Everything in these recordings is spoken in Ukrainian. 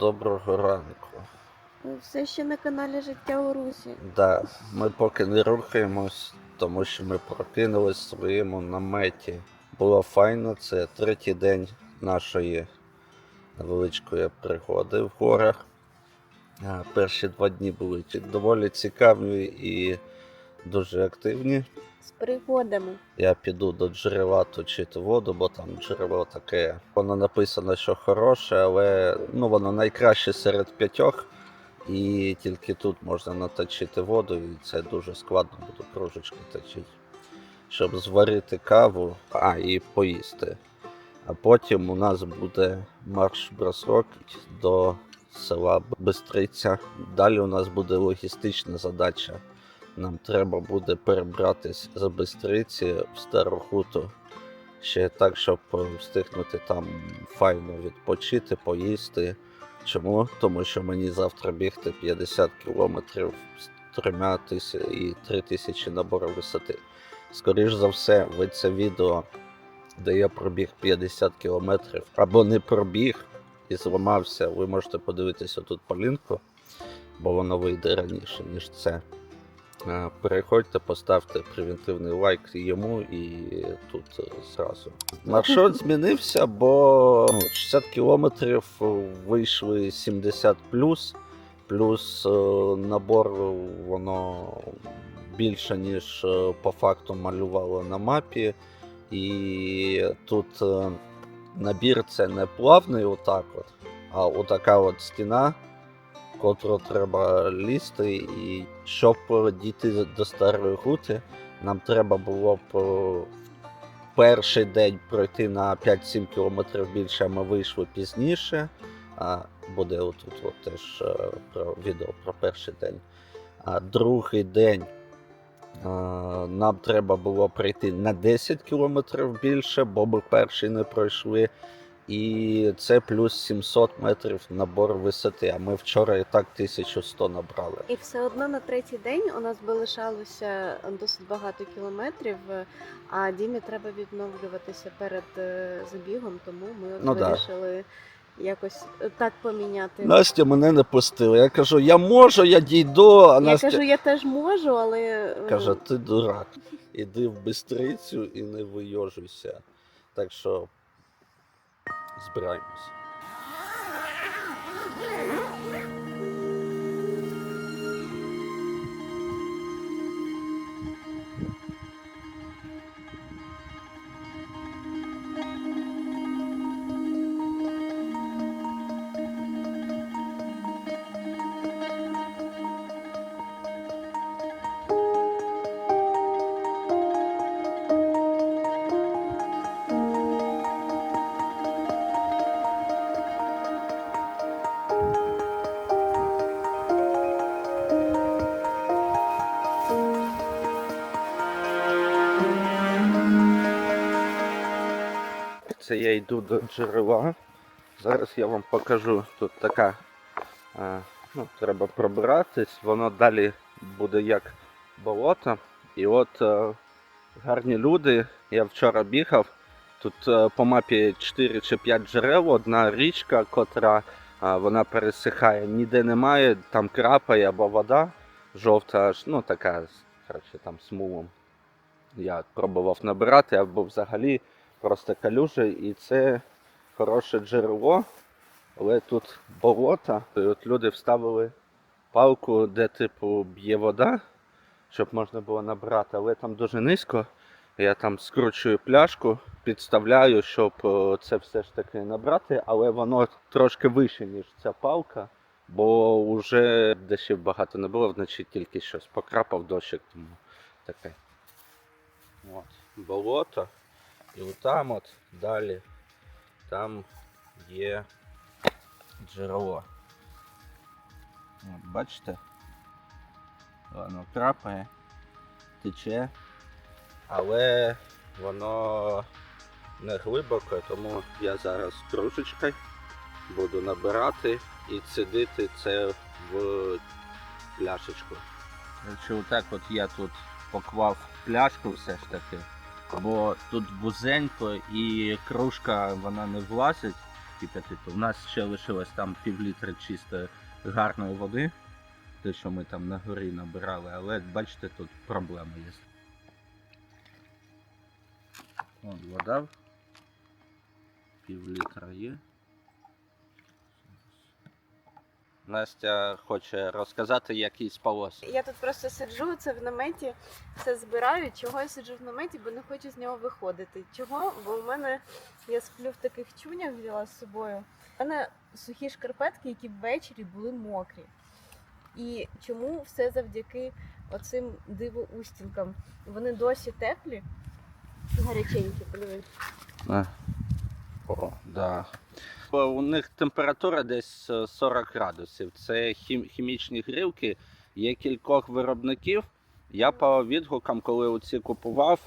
Доброго ранку. Ви все ще на каналі Життя у Русі. Да, ми поки не рухаємось, тому що ми прокинулись в своєму наметі. Було файно, це третій день нашої невеличкої пригоди в горах. Перші два дні були доволі цікаві і дуже активні. З пригодами. Я піду до джерела точити воду, бо там джерело таке. Воно написано, що хороше, але ну, воно найкраще серед п'ятьох. І тільки тут можна наточити воду, і це дуже складно буду кружечки точити. Щоб зварити каву, а і поїсти. А потім у нас буде марш-бросок до села Бистриця. Далі у нас буде логістична задача. Нам треба буде перебратись з Бистриці в Стару Хуту. Ще так, щоб е, встигнути там файно відпочити, поїсти. Чому? Тому що мені завтра бігти 50 кілометрів з трьома тисяч і 3 тисячі набору висоти. Скоріш за все, ви це відео, де я пробіг 50 кілометрів, або не пробіг і зламався, ви можете подивитися тут по лінку, бо воно вийде раніше, ніж це. Е, Переходьте, поставте превентивний лайк йому і тут е, зразу. Маршрут змінився, бо ну, 60 кілометрів вийшли 70 плюс, плюс е, набор воно більше, ніж по факту малювало на мапі. І тут набір це не плавний, отак от, а отака от стіна котру треба лізти, і щоб дійти до старої гути, нам треба було б перший день пройти на 5-7 кілометрів більше, а ми вийшли пізніше. А буде отут от теж е, про відео про перший день. А другий день е, нам треба було пройти на 10 кілометрів більше, бо ми перший не пройшли. І це плюс 700 метрів набор висоти. А ми вчора і так 1100 набрали. І все одно на третій день у нас би лишалося досить багато кілометрів, а Дімі треба відновлюватися перед е, забігом, тому ми от Ну да. вирішили якось е, так поміняти. Настя мене не пустила. Я кажу, я можу, я дійду. А я Настя кажу, я теж можу, але е, каже, ти дурак. Іди в бистрицю і не вийожуйся. Так що Esperemos. Це я йду до джерела. Зараз я вам покажу. Тут така. е, ну, треба пробиратись, воно далі буде як болото. І от е, гарні люди. Я вчора бігав. Тут е, по мапі 4 чи 5 джерел, одна річка, котра вона пересихає, ніде немає, там крапає або вода жовта, аж, ну така, коротше, там смулом. Я пробував набирати, або взагалі просто калюжа, і це хороше джерело, але тут болото. І от люди вставили палку, де типу б'є вода, щоб можна було набрати, але там дуже низько. Я там скручую пляшку, підставляю, щоб е, це все ж таки набрати, але воно трошки вище, ніж ця палка, бо вже дощів багато не було, вночі тільки щось покрапав дощик, тому таке. От, болото. І отам от далі там є джерело. От, бачите? Воно крапає, тече, але воно не глибоко, тому я зараз кружечкою буду набирати і цідити це в пляшечку. Якщо отак от я тут поклав пляшку все ж таки, бо тут вузенько і кружка вона не влазить. У нас ще лишилось там пів літра чистої гарної води, те, що ми там на горі набирали, але бачите, тут проблема є. Вон вода. Пів літра є. Настя хоче розказати, як їй спалося. Я тут просто сиджу, це в наметі, все збираю. Чого я сиджу в наметі, бо не хочу з нього виходити. Чого? Бо у мене я сплю в таких чунях, взяла з собою. У мене сухі шкарпетки, які ввечері були мокрі. І чому все завдяки оцим дивоустінкам? Вони досі теплі, гаряченькі, подивись. А. О, да. У них температура десь е, 40 градусів. Це хім, хімічні грілки. Є кількох виробників. Я по відгукам, коли оці купував,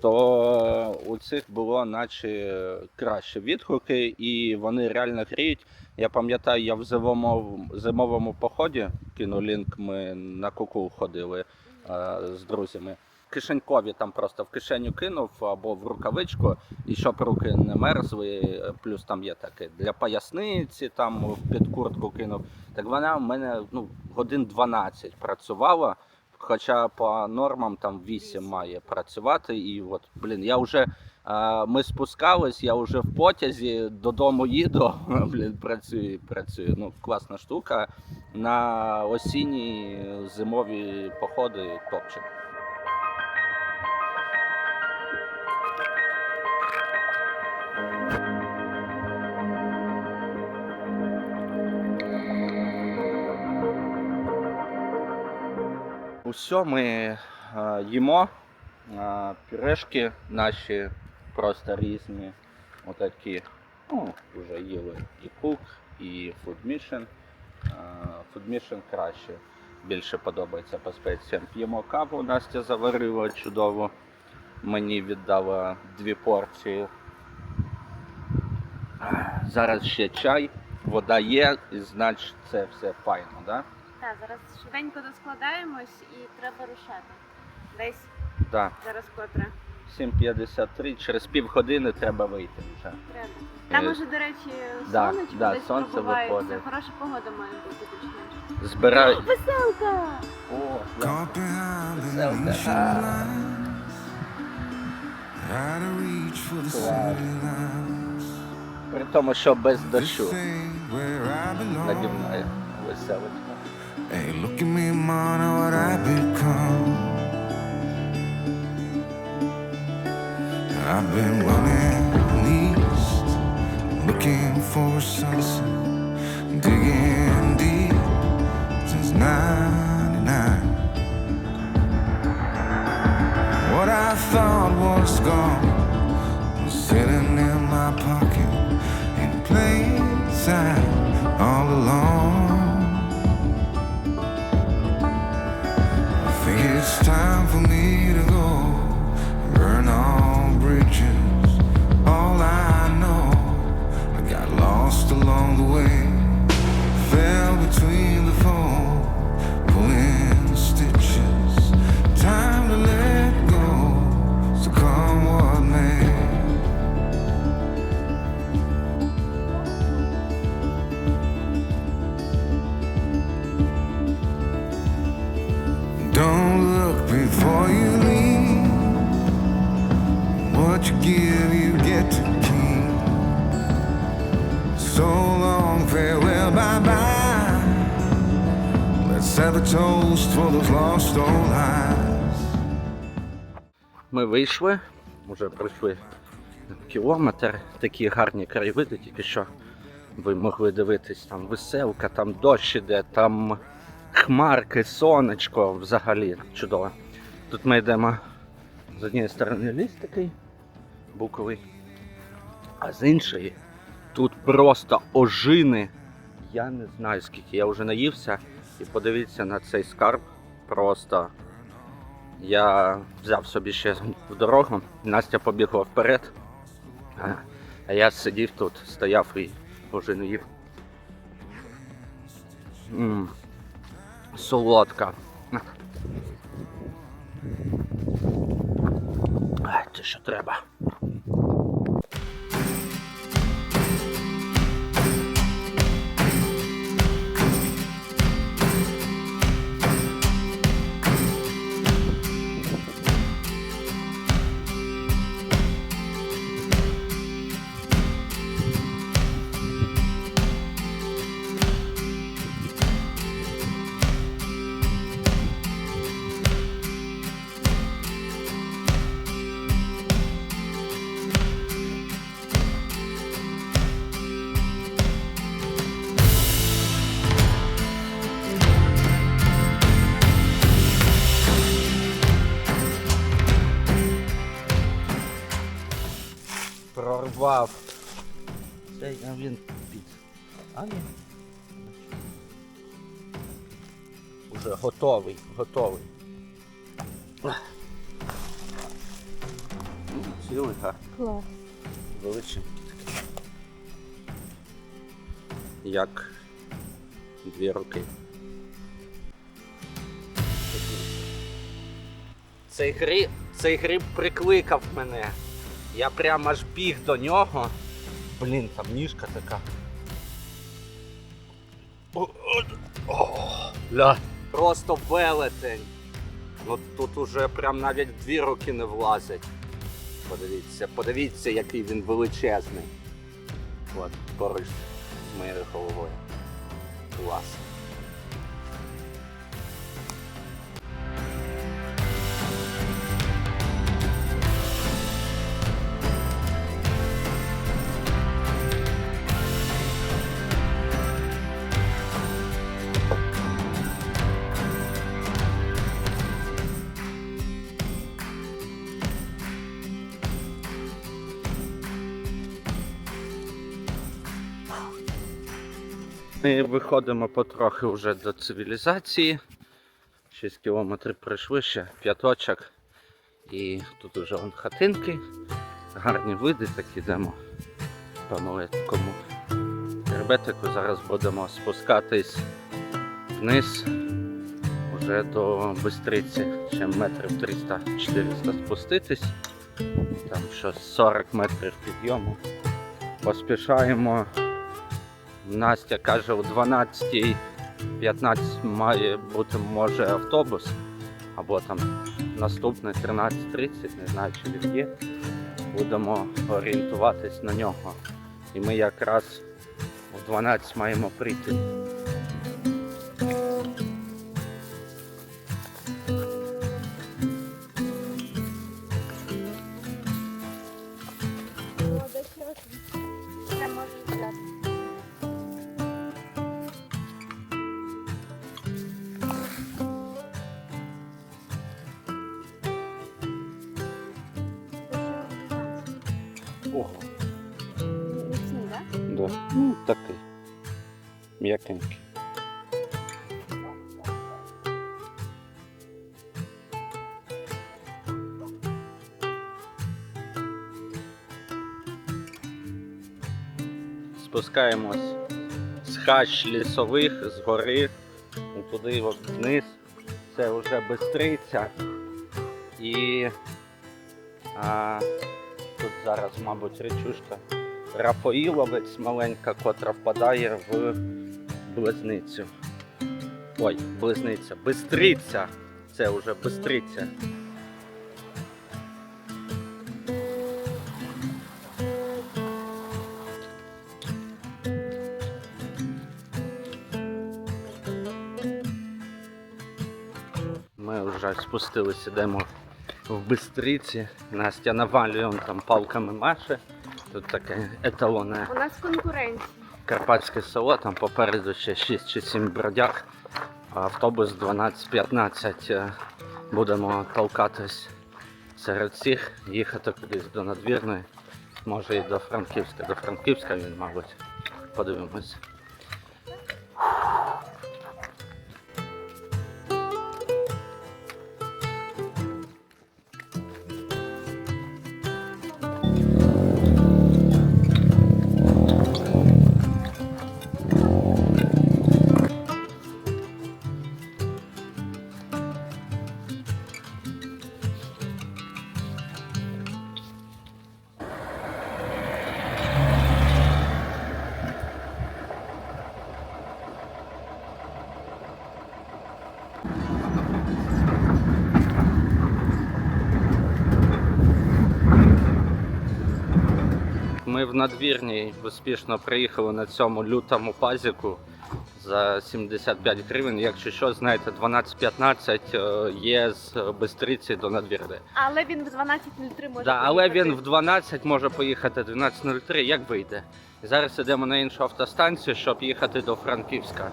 то у цих було наче краще відгуки, і вони реально гріють. Я пам'ятаю, я в зимовому, зимовому поході, кину лінк, ми на куку ходили е, з друзями. Кишенькові там просто в кишеню кинув або в рукавичку, і щоб руки не мерзли, плюс там є таке для поясниці, там під куртку кинув. Так вона в мене ну, годин 12 працювала, хоча по нормам там 8 має працювати. І от, блін, я вже е, ми спускались, я вже в потязі додому їду. Блін, працюю, працюю. Ну, класна штука. На осінні зимові походи топчик. Усе ми е, їмо. Е, пюрешки наші просто різні. Отакі. Ну, вже їли і Cook, і Food Mission. Е, краще. Більше подобається по спеціям. П'ємо каву, Настя заварила чудово. Мені віддала дві порції. Зараз ще чай, вода є, і значить це все файно? Да? Так, зараз швиденько доскладаємось і треба рушати. Десь Да. зараз котре. 7.53, через півгодини треба вийти вже. Треба. Там Е, уже, до речі, да, сонечко да, десь сонце пробивається. виходить. Хороша погода має бути точніше. Збирай. Веселка! О, city lines. При тому, що без дощу ain't What's that? Hey, look at me, man, what I become. I've been running east, looking for a sunset, digging deep since 99. What I thought was gone was sitting in my pocket in plain sight all along. It's time for me to go. So long, farewell, bye bye. Let's have a toast for those lost old lives. Ми вийшли, вже пройшли кілометр, такі гарні краєвиди, тільки що ви могли дивитись, там веселка, там дощ іде, там хмарки, сонечко взагалі чудово. Тут ми йдемо з однієї сторони ліс такий буковий, а з іншої тут просто ожини. Я не знаю скільки, я вже наївся і подивіться на цей скарб. Просто я взяв собі ще в дорогу, Настя побігла вперед, а- я сидів тут, стояв і ожину їв. М, Солодка. Це що треба. Приготував. Цей а він під. А ні. Уже готовий, готовий. Ну, Цілий гарний. Клас. величенький такий. Як дві руки. Цей гриб, цей гриб прикликав мене. Я прямо аж біг до нього. Блін, там ніжка така. О, о, ля. Просто велетень. Ну тут уже прям навіть дві руки не влазять. Подивіться, подивіться, який він величезний. От, поруч з моєю головою. Клас. Ми виходимо потрохи вже до цивілізації. 6 кілометрів пройшли ще, п'яточок. І тут вже вон хатинки. Гарні види, так ідемо по маленькому тербетику. Зараз будемо спускатись вниз вже до Бистриці. Ще метрів 300-400 спуститись. Там щось 40 метрів підйому. Поспішаємо. Настя каже, о 12.15 має бути може автобус, або там наступний 13.30, не знаю, чи він є. Будемо орієнтуватись на нього. І ми якраз о 12 маємо прийти. М'якенький. Спускаємось з хач лісових, з гори, туди от вниз. Це вже Бистриця. І а, тут зараз, мабуть, речушка. Рафаїловець маленька, котра впадає в близницю. Ой, близниця. Бистриця. Це вже бистриця. Ми вже спустилися, йдемо в Бистриці. Настя навалює там палками маше. Тут таке еталонне У нас конкуренція. Карпатське село, там попереду ще 6 чи 7 бродяг. Автобус 12-15 Будемо толкатись серед всіх, їхати кудись до надвірної. Може і до Франківська. До Франківська він, мабуть. Подивимось. В надвірній успішно приїхали на цьому лютому пазіку за 75 гривень. Якщо що, знаєте, 12-15 є з Бистриці до надвірни. Але він в 12.03 може Да, але поїхати. він в 12 може поїхати 12.03, як вийде. Зараз йдемо на іншу автостанцію, щоб їхати до Франківська.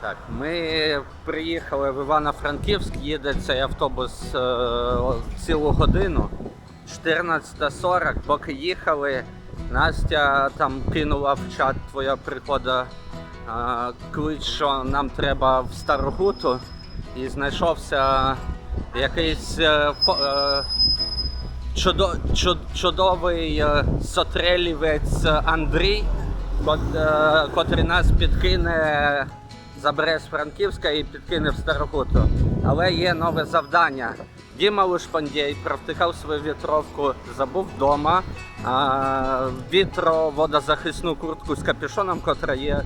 Так, ми приїхали в Івано-Франківськ, їде цей автобус е, цілу годину. 14.40, поки їхали, Настя там кинула в чат твоя прихода е, клич, що нам треба в Старогуту. І знайшовся якийсь е, е, чудо, чуд, чудовий е, сотрелівець Андрій, кот, е, котрий нас підкине, забере з Франківська і підкине в Старогуту. Але є нове завдання. Діма Лушпандєй провтикав свою вітровку, забув вдома а, вітро-водозахисну куртку з капюшоном, котра є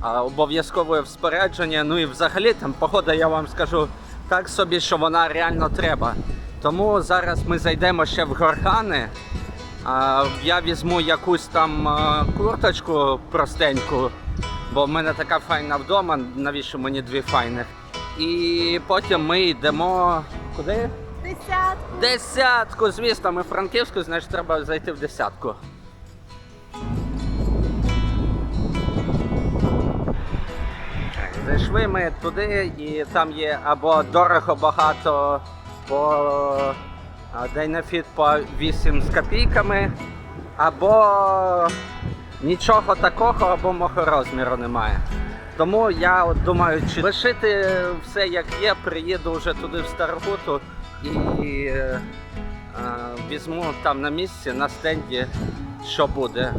а, обов'язкове в спорядженні. Ну і взагалі там погода, я вам скажу так собі, що вона реально треба. Тому зараз ми зайдемо ще в горгани. Я візьму якусь там курточку простеньку, бо в мене така файна вдома, навіщо мені дві файних. І потім ми йдемо. Куди? Десятку. Десятку, звісно, ми в Франківську, значить треба зайти в десятку. Зайшли ми туди, і там є або дорого багато по Дайнафіт по 8 з копійками, або нічого такого, або мого розміру немає. Тому я думаю, чи лишити все як є, приїду вже туди в Старгуту і е, візьму там на місці, на стенді, що буде.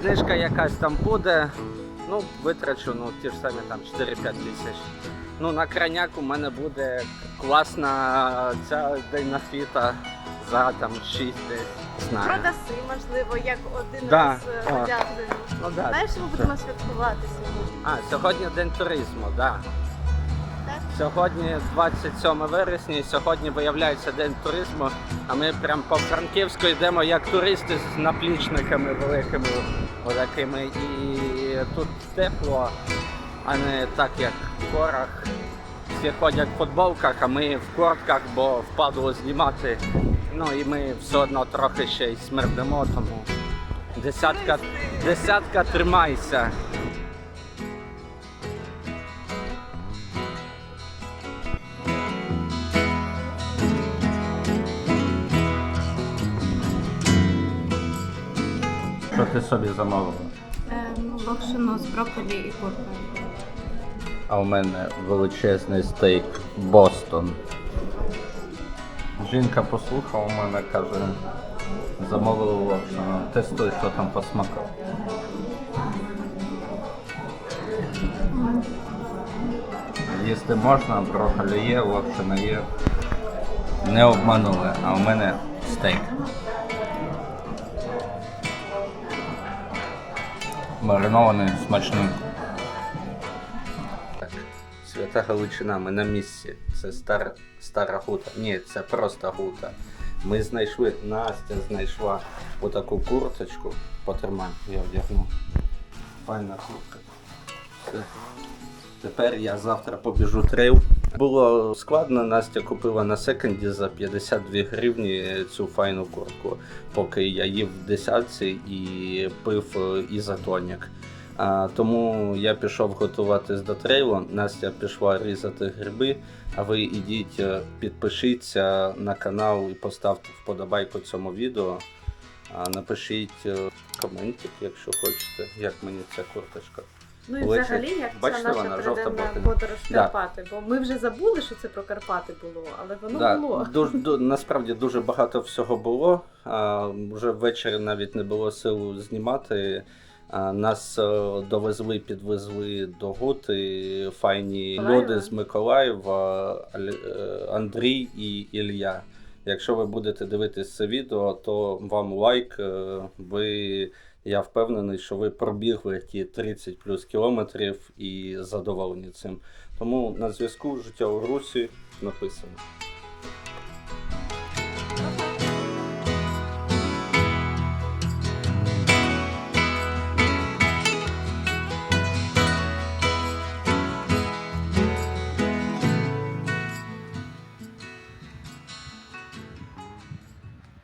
Знижка якась там буде. Ну, витрачу ну, ті ж самі там 4-5 тисяч. Ну, на крайняк у мене буде класна ця дайнафіта за там 6 десь. Знаю. Продаси, можливо, як один Да. раз е, О. Ну, да. Знаєш, ми будемо святкувати сьогодні. А, сьогодні день туризму, так. Да. Так? Сьогодні 27 вересня, і сьогодні виявляється день туризму. А ми прям по Франківську йдемо як туристи з наплічниками великими отакими. І тут тепло, а не так як в горах. Всі ходять в футболках, а ми в куртках, бо впадло знімати. Ну і ми все одно трохи ще й смердимо, тому десятка, десятка тримайся. Що ти собі замовила? Локшину з брокколі і куркою. А у мене величезний стейк Бостон. Жінка послухала мене, каже, замовила локшину. Тестуй, що там по смаку. Їсти можна, брокколі є, локшина є. Не обманули, а у мене стейк. Маринований, смачний. Свята Галичина, ми на місці. Це стар, стара гута. Ні, це просто гута. Ми знайшли, Настя знайшла отаку курточку. Потримай, я вдягну. Файна куртка. Тепер я завтра побіжу трейл. Було складно, Настя купила на секонді за 52 гривні цю файну куртку, поки я їв в десятці і пив е, ізотонік. А, тому я пішов готуватись до трейлу. Настя пішла різати гриби. А ви ідіть, е, підпишіться на канал і поставте вподобайку цьому відео. А, напишіть е, коментик, якщо хочете, як мені ця курточка. Ну і Плечі. взагалі, як Бачите, ця наша триденна подорож в Да. Карпати. Бо ми вже забули, що це про Карпати було, але воно Да, було. Дуже, ду- насправді дуже багато всього було. А, вже ввечері навіть не було сил знімати. Нас е, довезли, підвезли до Гути файні Миколаєва? люди з Миколаєва, е, Андрій і Ілля. Якщо ви будете дивитись це відео, то вам лайк. е, Ви, я впевнений, що ви пробігли ті 30 плюс кілометрів і задоволені цим. Тому на зв'язку життя у Русі написано.